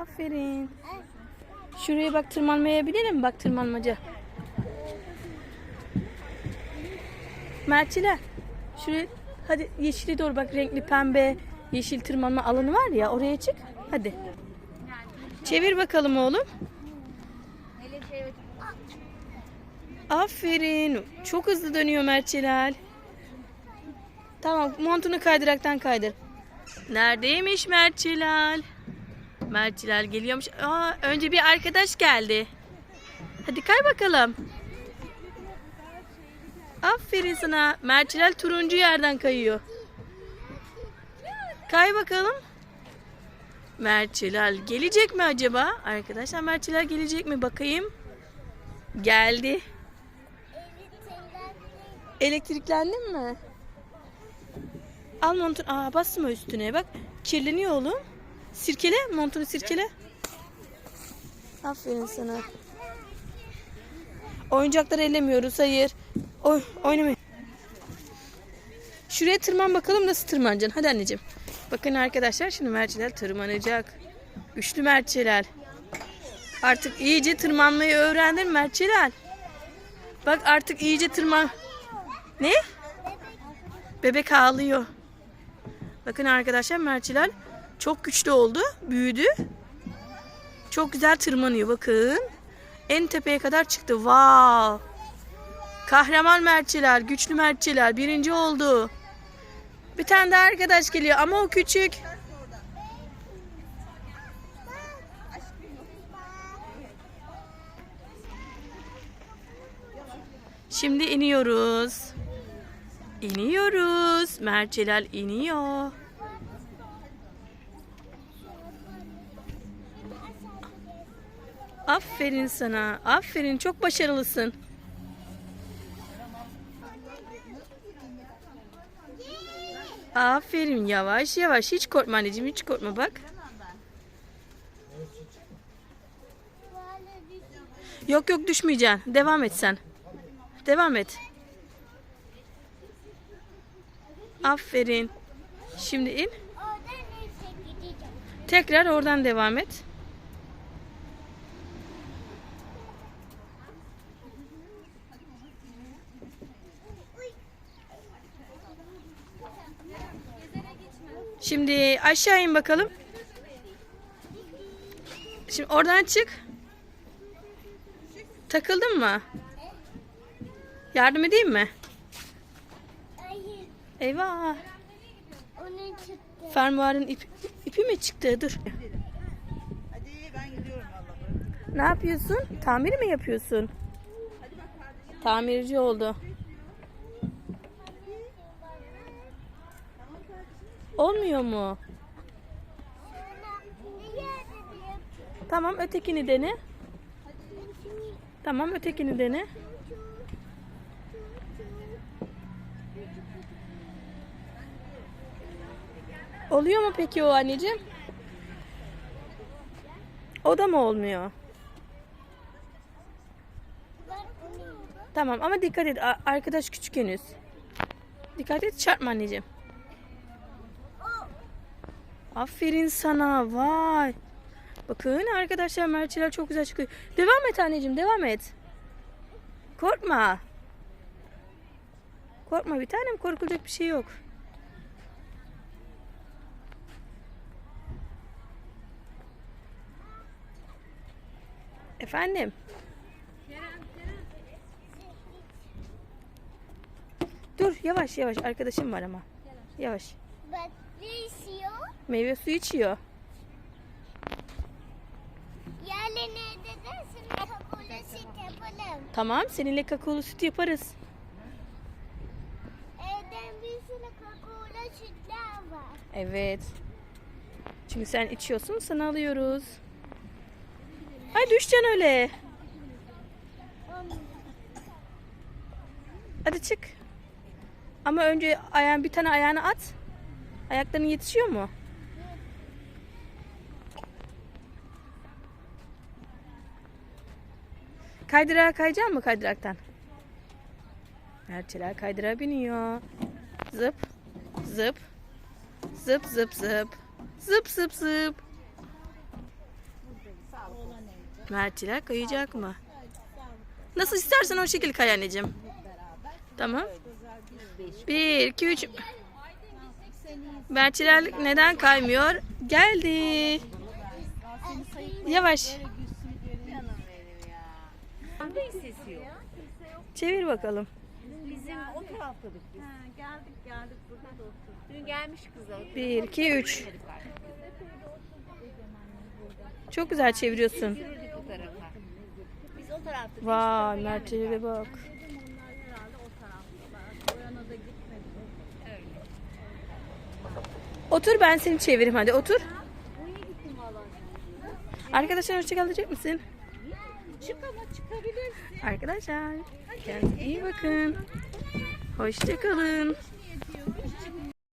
Aferin. Şuraya bak tırmanmaya binelim bak tırmanmaca. Mertçiler. Şuraya hadi yeşile doğru bak renkli pembe yeşil tırmanma alanı var ya oraya çık. Hadi. Çevir bakalım oğlum. Aferin. Çok hızlı dönüyor Mertçilal. Tamam montunu kaydıraktan kaydır. Neredeymiş Mertçilal? Mertçilal geliyormuş. Aa, önce bir arkadaş geldi. Hadi kay bakalım. Aferin sana. Mertçilal turuncu yerden kayıyor. Kay bakalım. Mertçilal gelecek mi acaba? Arkadaşlar Mertçilal gelecek mi bakayım. Geldi. Elektriklendin mi? Al montun. Aa basma üstüne bak. Kirleniyor oğlum. Sirkele montunu sirkele. Aferin sana. Oyuncakları ellemiyoruz hayır. Oy, oynamayın. Şuraya tırman bakalım nasıl tırmanacaksın. Hadi anneciğim. Bakın arkadaşlar şimdi merçeler tırmanacak. Güçlü merçeler. Artık iyice tırmanmayı öğrendin merçeler. Bak artık iyice tırman. Ne? Bebek ağlıyor. Bakın arkadaşlar merçeler çok güçlü oldu. Büyüdü. Çok güzel tırmanıyor bakın. En tepeye kadar çıktı. Wow. Kahraman merçeler, güçlü merçeler birinci oldu. Bir tane daha arkadaş geliyor ama o küçük. Şimdi iniyoruz. İniyoruz. Merçelal iniyor. Aferin sana. Aferin. Çok başarılısın. Aferin. Yavaş yavaş. Hiç korkma anneciğim. Hiç korkma bak. Yok yok düşmeyeceksin. Devam et sen. Devam et. Aferin. Şimdi in. Tekrar oradan devam et. Şimdi aşağı in bakalım. Şimdi oradan çık. Takıldın mı? Yardım edeyim mi? Hayır. Eyvah. Onun çıktı. Fermuarın ip, ipi mi çıktı? Dur. Hadi ben gidiyorum vallahi. Ne yapıyorsun? Tamir mi yapıyorsun? Tamirci oldu. Olmuyor mu? Tamam ötekini dene. Tamam ötekini dene. Oluyor mu peki o anneciğim? O da mı olmuyor? Tamam ama dikkat et. Arkadaş küçük henüz. Dikkat et çarpma anneciğim. Aferin sana. Vay. Bakın arkadaşlar merçeler çok güzel çıkıyor. Devam et anneciğim devam et. Korkma. Korkma bir tanem korkulacak bir şey yok. Efendim. Dur yavaş yavaş arkadaşım var ama. Yavaş. Meyve suyu içiyor. Tamam seninle kakaolu süt yaparız. Evden bir sürü kakola sütler var. Evet. Çünkü sen içiyorsun sana alıyoruz. Ay düşeceksin öyle. Hadi çık. Ama önce ayağın bir tane ayağını at. Ayakların yetişiyor mu? Kaydırağa kayacaksın mı kaydıraktan? Erçeler kaydırağa biniyor. Zıp, zıp, zıp zıp zıp, zıp zıp zıp. Mertçiler kayacak mı? Nasıl istersen o şekil kay anneciğim. Tamam. Bir, iki, üç. Mertçiler neden kaymıyor? Geldi. Yavaş. Ne sesi yok? Çevir bakalım. Bizim o taraftadık biz. geldik geldik burada da oturduk. Dün gelmiş kızlar. Bir, iki, üç. Çok güzel çeviriyorsun. Yürüdük bu tarafa. Biz o tarafta. Vay Mertçilere bak. Otur ben seni çevireyim hadi otur. Arkadaşlar hoşçakal diyecek misin? Çık ama çıkabilirsin. Arkadaşlar kendinize iyi bakın. Hoşçakalın.